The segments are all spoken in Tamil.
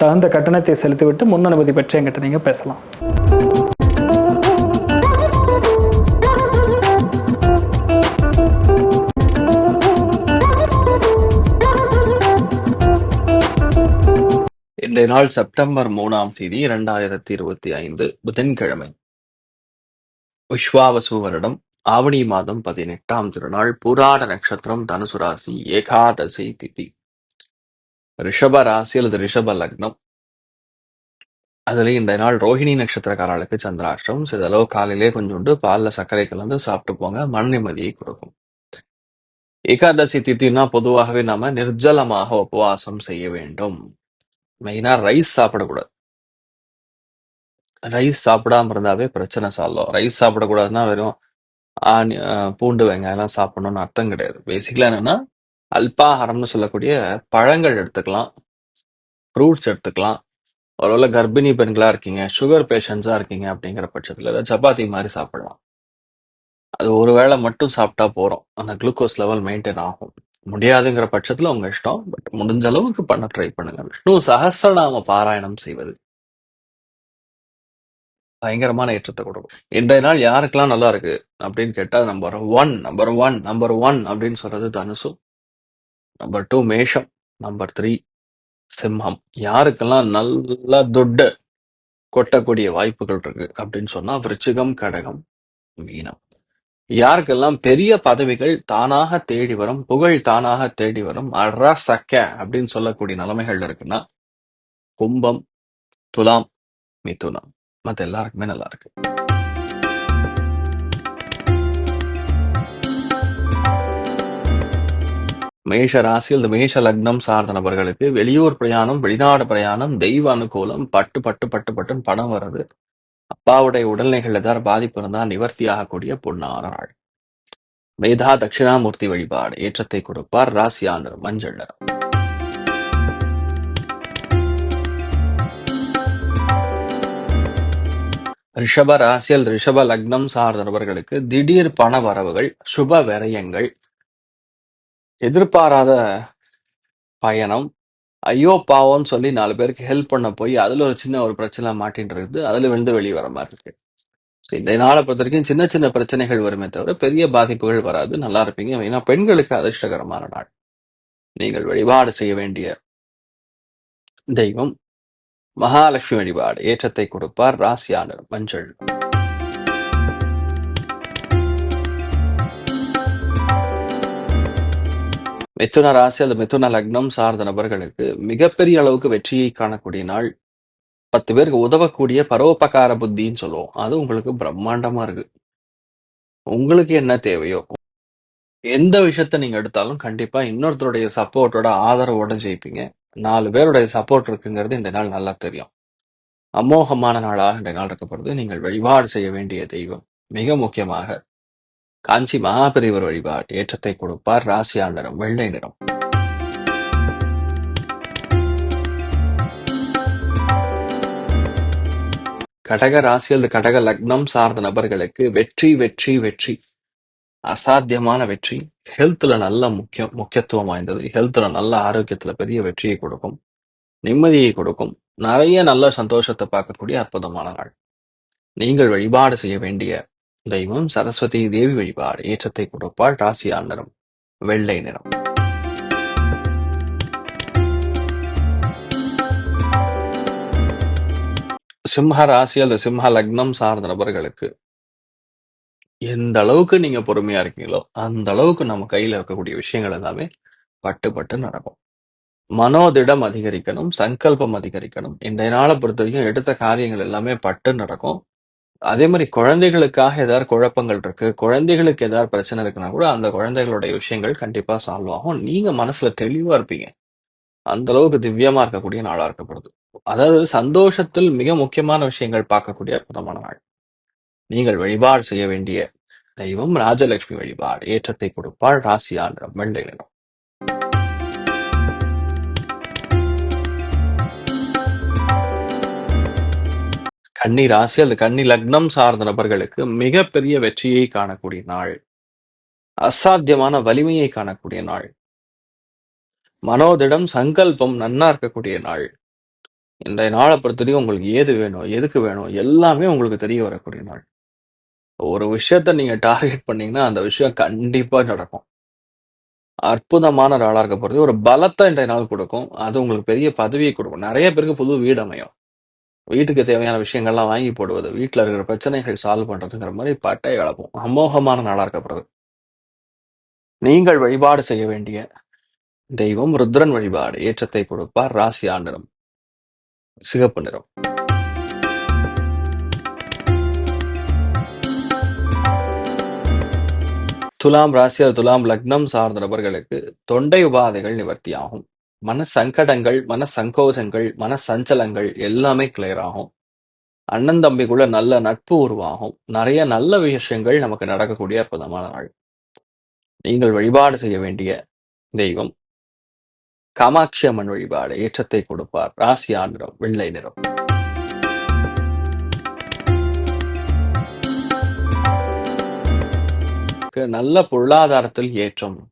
தகுந்த கட்டணத்தை செலுத்திவிட்டு முன் அனுமதி பெற்று என்கிட்ட நீங்கள் பேசலாம். இன்றைய நாள் செப்டம்பர் மூணாம் தேதி இரண்டாயிரத்தி இருபத்தி ஐந்து புதன்கிழமை. விஸ்வாவசு வருடம் ஆவணி மாதம் பதினெட்டாம் திருநாள் புராட நட்சத்திரம் தனுசு ராசி ஏகாதசி திதி. ரிஷப ராசி அல்லது ரிஷப லக்னம். அதுலேயும் இந்த நாள் ரோஹிணி நட்சத்திரக்காரர்களுக்கு சந்திராஷ்டம் சிறிதளவு காலையிலே கொஞ்சோண்டு பால்ல சர்க்கரை கலந்து சாப்பிட்டு போங்க. மன நிம்மதியை கொடுக்கும். ஏகாதசி திதினா பொதுவாகவே நாம நிர்ஜலமாக உபவாசம் செய்ய வேண்டும். மெயினா ரைஸ் சாப்பிடக்கூடாது. ரைஸ் சாப்பிடாம இருந்தாவே பிரச்சனை சாலும் ரைஸ் சாப்பிடக்கூடாதுன்னா வெறும் பூண்டு வெங்காயம்லாம் சாப்பிடணும்னு அர்த்தம் கிடையாது. பேசிக்கலா என்னன்னா அல்பாஹாரம்னு சொல்லக்கூடிய பழங்கள் எடுத்துக்கலாம். ஃப்ரூட்ஸ் எடுத்துக்கலாம். ஒருவேளை கர்ப்பிணி பெண்களாக இருக்கீங்க சுகர் பேஷண்ட்ஸாக இருக்கீங்க அப்படிங்கிற பட்சத்தில் ஏதாவது சப்பாத்தி மாதிரி சாப்பிடலாம். அது ஒரு வேளை மட்டும் சாப்பிட்டா போகிறோம் அந்த குளுக்கோஸ் லெவல் மெயின்டைன் ஆகும். முடியாதுங்கிற பட்சத்தில் உங்க இஷ்டம். பட் முடிஞ்ச அளவுக்கு பண்ண ட்ரை பண்ணுங்க. விஷ்ணு சகசிரநாம பாராயணம் செய்வது. பயங்கரமான ஏற்றத்தை கொடுக்கும். இன்றைய நாள் யாருக்கெல்லாம் நல்லா இருக்கு அப்படின்னு கேட்டால் number one number one number one அப்படின்னு சொல்றது தனுசும் நம்பர் டூ மேஷம். நம்பர் த்ரீ சிம்மம். யாருக்கெல்லாம் நல்ல துட்டு கொட்டக்கூடிய வாய்ப்புகள் இருக்கு அப்படின்னு சொன்னா விருச்சிகம் கடகம் மீனம். யாருக்கெல்லாம் பெரிய பதவிகள் தானாக தேடி வரும் புகழ் தானாக தேடி வரும் அட்ரா சக்க அப்படின்னு சொல்லக்கூடிய நிலைமைகள் இருக்குன்னா கும்பம் துலாம் மிதுனம். மத்த எல்லாருக்குமே நல்லா இருக்கு. மேஷ ராசி அல்லது மேஷ லக்னம் சார்ந்த நபர்களுக்கு வெளியூர் பிரயாணம் வெளிநாடு பிரயாணம் தெய்வ அனுகூலம் பட்டு பட்டு பட்டு பட்டுன்னு பணம் வர்றது அப்பாவுடைய உடல்நிலைகள் ஏதாவது பாதிப்பு இருந்தால் நிவர்த்தி ஆகக்கூடிய பொன்னான நாள். மேதா தட்சிணாமூர்த்தி வழிபாடு ஏற்றத்தை கொடுப்பார் ராசியானர் மஞ்சள் நிறம். ரிஷப ராசியல் ரிஷப லக்னம் சார்ந்த நபர்களுக்கு திடீர் பண வரவுகள் சுப விரயங்கள் எதிர்பாராத பயணம். ஐயோ பாவம்னு சொல்லி நாலு பேருக்கு ஹெல்ப் பண்ண போய் அதுல ஒரு சின்ன ஒரு பிரச்சனை மாட்டின்னு இருக்குது. அதுல விழுந்து வெளியே வர மாதிரி இருக்கு. இந்த நாளை பொறுத்த வரைக்கும் சின்ன சின்ன பிரச்சனைகள் வருமே தவிர பெரிய பாதிப்புகள் வராது. நல்லா இருப்பீங்க. ஏன்னா பெண்களுக்கு அதிர்ஷ்டகரமான நாள். நீங்கள் வழிபாடு செய்ய வேண்டிய தெய்வம். மகாலட்சுமி வழிபாடு. ஏற்றத்தை கொடுப்பார் ராசியான மஞ்சள். மிதுன ராசி அல்லது மிதுன லக்னம் சார்ந்த நபர்களுக்கு மிகப்பெரிய அளவுக்கு வெற்றியை காணக்கூடிய நாள். பத்து பேருக்கு உதவக்கூடிய பரோபகார புத்தின்னு சொல்லுவோம். அது உங்களுக்கு பிரம்மாண்டமா இருக்கு. உங்களுக்கு என்ன தேவையோ எந்த விஷயத்த நீங்க எடுத்தாலும் கண்டிப்பா இன்னொருத்தருடைய சப்போர்ட்டோட ஆதரவோட ஜெயிப்பீங்க. நாலு பேருடைய சப்போர்ட் இருக்குங்கிறது இந்த நாள் நல்லா தெரியும். அமோகமான நாளாக இந்த நாள் இருக்கப்படுறது நீங்கள் வழிபாடு செய்ய வேண்டிய தெய்வம் மிக முக்கியமாக காஞ்சி மகாபெரிவர் வழிபாடு ஏற்றத்தை கொடுப்பார் ராசியா நிறம் வெள்ளை நிறம். கடக ராசி அல்லது கடக லக்னம் சார்ந்த நபர்களுக்கு வெற்றி வெற்றி வெற்றி. அசாத்தியமான வெற்றி. ஹெல்த்ல நல்ல முக்கிய முக்கியத்துவம் வாய்ந்தது. ஹெல்த்ல நல்ல ஆரோக்கியத்துல பெரிய வெற்றியை கொடுக்கும். நிம்மதியை கொடுக்கும். நிறைய நல்ல சந்தோஷத்தை பார்க்கக்கூடிய அற்புதமான நாள். நீங்கள் வழிபாடு செய்ய வேண்டிய தெய்வம் சரஸ்வதி தேவி வழிபாடு ஏற்றத்தை கொடுப்பாள் ராசியா நிறம் வெள்ளை நிறம். சிம்ஹ ராசி அல்லது சிம்ஹ லக்னம் சார்ந்த நபர்களுக்கு எந்த அளவுக்கு நீங்க பொறுமையா இருக்கீங்களோ அந்த அளவுக்கு நம்ம கையில இருக்கக்கூடிய விஷயங்கள் எல்லாமே பட்டு பட்டு நடக்கும். மனோதிடம் அதிகரிக்கணும் சங்கல்பம் அதிகரிக்கணும். இன்றைய நாளை பொறுத்த வரைக்கும் எடுத்த காரியங்கள் எல்லாமே பட்டு நடக்கும். அதே மாதிரி குழந்தைகளுக்காக ஏதாவது குழப்பங்கள் இருக்கு குழந்தைகளுக்கு ஏதாவது பிரச்சனை இருக்குன்னா கூட அந்த குழந்தைகளுடைய விஷயங்கள் கண்டிப்பா சால்வ் ஆகும். நீங்க மனசுல தெளிவா இருப்பீங்க. அந்த அளவுக்கு திவ்யமா இருக்கக்கூடிய நாளா இருக்கப்படுது. அதாவது சந்தோஷத்தில் மிக முக்கியமான விஷயங்கள் பார்க்கக்கூடிய அற்புதமான நாள். நீங்கள் வழிபாடு செய்ய வேண்டிய தெய்வம் ராஜலட்சுமி வழிபாடு ஏற்றத்தை கொடுப்பாள் ராசியா நிறம் வெள்ளை நிறம் கன்னி ராசி அல்லது கன்னி லக்னம் சார்ந்த நபர்களுக்கு மிகப்பெரிய வெற்றியை காணக்கூடிய நாள். அசாத்தியமான வலிமையை காணக்கூடிய நாள். மனோதிடம் சங்கல்பம் நன்னா இருக்கக்கூடிய நாள். இந்த நாளை பொறுத்தவரைக்கும் உங்களுக்கு ஏது வேணும் எதுக்கு வேணும் எல்லாமே உங்களுக்கு தெரிய வரக்கூடிய நாள். ஒரு விஷயத்த நீங்க டார்கெட் பண்ணீங்கன்னா அந்த விஷயம் கண்டிப்பா நடக்கும். அற்புதமான நாளாக இருக்க போறது. ஒரு பலத்தை இன்றைய நாள் கொடுக்கும். அது உங்களுக்கு பெரிய பதவியை கொடுக்கும். நிறைய பேருக்கு புது வீடு அமையும். வீட்டுக்கு தேவையான விஷயங்கள்லாம் வாங்கி போடுவது வீட்டில் இருக்கிற பிரச்சனைகள் சால்வ் பண்றதுங்கிற மாதிரி பட்டை கலப்பும் அமோகமான நாளா இருக்கப்படுறது நீங்கள் வழிபாடு செய்ய வேண்டிய தெய்வம் ருத்ரன் வழிபாடு ஏற்றத்தை கொடுப்பார் ராசி ஆண்டிடம் சிகப்பு நிறம். துலாம் ராசியார் துலாம் லக்னம் சார்ந்த நபர்களுக்கு தொண்டை உபாதைகள் நிவர்த்தியாகும். மன சங்கடங்கள் மன சங்கோசங்கள் மன சஞ்சலங்கள் எல்லாமே கிளியர் ஆகும். அண்ணன் தம்பிக்குள்ள நல்ல நட்பு உருவாகும். நிறைய நல்ல விஷயங்கள் நமக்கு நடக்கக்கூடிய அற்புதமான நாள். நீங்கள் வழிபாடு செய்ய வேண்டிய தெய்வம். காமாட்சி அம்மன் வழிபாடு ஏற்றத்தை கொடுப்பார். ராசி ஆண்டிரம் வெள்ளை நிறம். நல்ல பொருளாதாரத்தில் ஏற்றம்.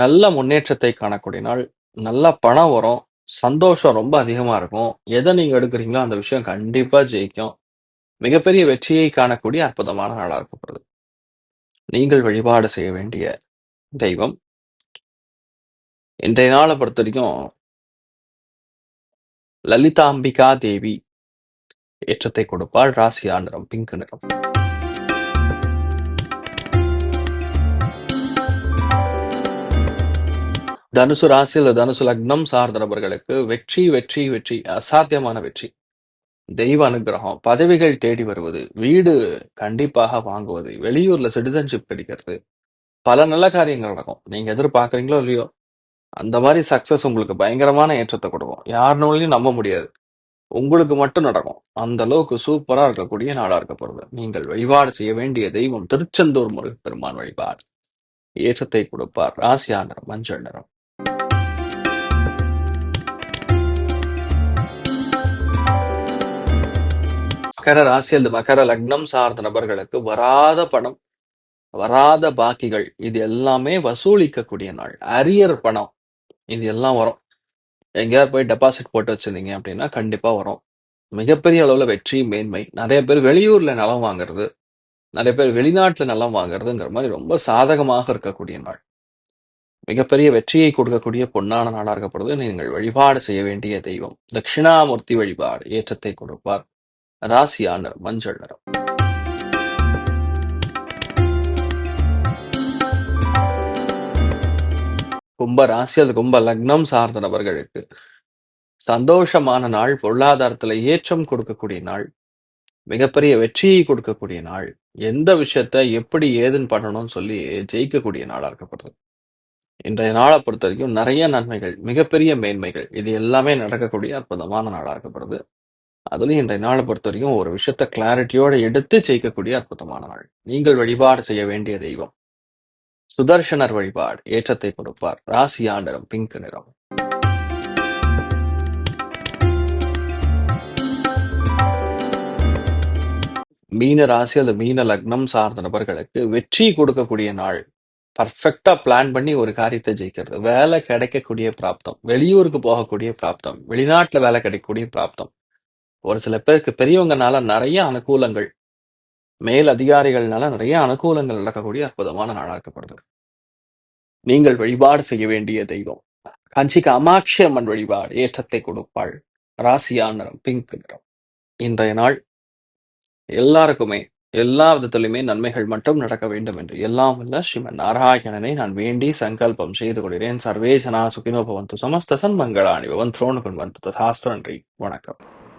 நல்ல முன்னேற்றத்தை காணக்கூடிய நாள் நல்ல பணம் வரும் சந்தோஷம் ரொம்ப அதிகமா இருக்கும். எதை நீங்க எடுக்கிறீங்களோ அந்த விஷயம் கண்டிப்பா ஜெயிக்கும். மிகப்பெரிய வெற்றியை காணக்கூடிய அற்புதமான நாளாக இருக்கப்படுது. நீங்கள் வழிபாடு செய்ய வேண்டிய தெய்வம். இன்றைய நாளை பொறுத்த வரைக்கும் லலிதாம்பிகா தேவி ஏற்றத்தை கொடுப்பாள். ராசி நிறம் பிங்க் நிறம். தனுசு ராசி அல்லது தனுசு லக்னம் சார்ந்த நபர்களுக்கு வெற்றி வெற்றி வெற்றி அசாத்தியமான வெற்றி. தெய்வ அனுகிரகம் பதவிகள் தேடி வருவது வீடு கண்டிப்பாக வாங்குவது வெளியூர்ல சிட்டிசன்ஷிப் கிடைக்கிறது. பல நல்ல காரியங்கள் நடக்கும். நீங்க எதிர்பார்க்குறீங்களோ இல்லையோ அந்த மாதிரி சக்சஸ் உங்களுக்கு பயங்கரமான ஏற்றத்தை கொடுக்கும். யாருனாலையும் நம்ப முடியாது. உங்களுக்கு மட்டும் நடக்கும். அந்த அளவுக்கு சூப்பரா இருக்கக்கூடிய நாடா இருக்கப்படுது. நீங்கள் வழிபாடு செய்ய வேண்டிய தெய்வம் திருச்செந்தூர் முருகப்பெருமான் வழிபாடு. ஏற்றத்தை கொடுப்பார். ராசியா நிறம் மஞ்சள் நிறம். மகர ராசி அல்லது மகர லக்னம் சார்ந்த நபர்களுக்கு வராத பணம் வராத பாக்கிகள் இது எல்லாமே வசூலிக்கக்கூடிய நாள். அரியர் பணம் இது எல்லாம் வரும். எங்கேயாவது போய் டெபாசிட் போட்டு வச்சிருந்தீங்க அப்படின்னா கண்டிப்பா வரும். மிகப்பெரிய அளவுல வெற்றி மேன்மை. நிறைய பேர் வெளியூர்ல நிலம் வாங்குறது நிறைய பேர் வெளிநாட்டுல நிலம் வாங்குறதுங்கிற மாதிரி ரொம்ப சாதகமாக இருக்கக்கூடிய நாள். மிகப்பெரிய வெற்றியை கொடுக்கக்கூடிய பொன்னான நாளா இருக்கப்படுது நீங்கள் வழிபாடு செய்ய வேண்டிய தெய்வம். தட்சிணாமூர்த்தி வழிபாடு ஏற்றத்தை கொடுப்பார். ராசியா நிறம் மஞ்சள் நிறம். கும்ப ராசி அது கும்ப லக்னம் சார்ந்த நபர்களுக்கு சந்தோஷமான நாள் பொருளாதாரத்துல ஏற்றம் கொடுக்கக்கூடிய நாள் மிகப்பெரிய வெற்றியை கொடுக்கக்கூடிய நாள் எந்த விஷயத்த எப்படி ஏதுன்னு பண்ணணும்னு சொல்லி ஜெயிக்கக்கூடிய நாளா இருக்கப்படுது இன்றைய நாளை பொறுத்த வரைக்கும் நிறைய நன்மைகள் மிகப்பெரிய மேன்மைகள் இது எல்லாமே நடக்கக்கூடிய அற்புதமான நாளா இருக்கப்படுது. அதுலயும் இன்றைய நாளை பொறுத்த வரைக்கும் ஒரு விஷயத்த கிளாரிட்டியோட எடுத்து ஜெயிக்கக்கூடிய அற்புதமான நாள். நீங்கள் வழிபாடு செய்ய வேண்டிய தெய்வம். சுதர்ஷனர் வழிபாடு ஏற்றத்தை கொடுப்பார். ராசியா நிறம் பிங்க் நிறம். மீன ராசி அல்லது மீன லக்னம் சார்ந்த நபர்களுக்கு வெற்றி கொடுக்கக்கூடிய நாள். பர்ஃபெக்டா பிளான் பண்ணி ஒரு காரியத்தை ஜெயிக்கிறது. வேலை கிடைக்கக்கூடிய பிராப்தம். வெளியூருக்கு போகக்கூடிய பிராப்தம். வெளிநாட்டுல வேலை கிடைக்கக்கூடிய பிராப்தம். ஒரு சில பேருக்கு பெரியவங்கனால நிறைய அனுகூலங்கள் மேல் அதிகாரிகள்னால நிறைய அனுகூலங்கள் நடக்கக்கூடிய அற்புதமான நாளாக இருக்கப்படுது. நீங்கள் வழிபாடு செய்ய வேண்டிய தெய்வம். காஞ்சி காமாட்சி அம்மன் வழிபாடு ஏற்றத்தை கொடுப்பாள். ராசியா நிறம் பிங்க் நிறம். இன்றைய நாள் எல்லாருக்குமே எல்லா விதத்திலுமே நன்மைகள் மட்டும் நடக்க வேண்டும் என்று எல்லாம் வல்ல ஸ்ரீமன் நாராயணனை நான் வேண்டி சங்கல்பம் செய்து கொள்கிறேன். சர்வே ஜனா சுகினோ பவந்து சமஸ்த சன்மங்களாணி பவன் துரோணுகன் வந்து ததாஸ்தன்றி வணக்கம்.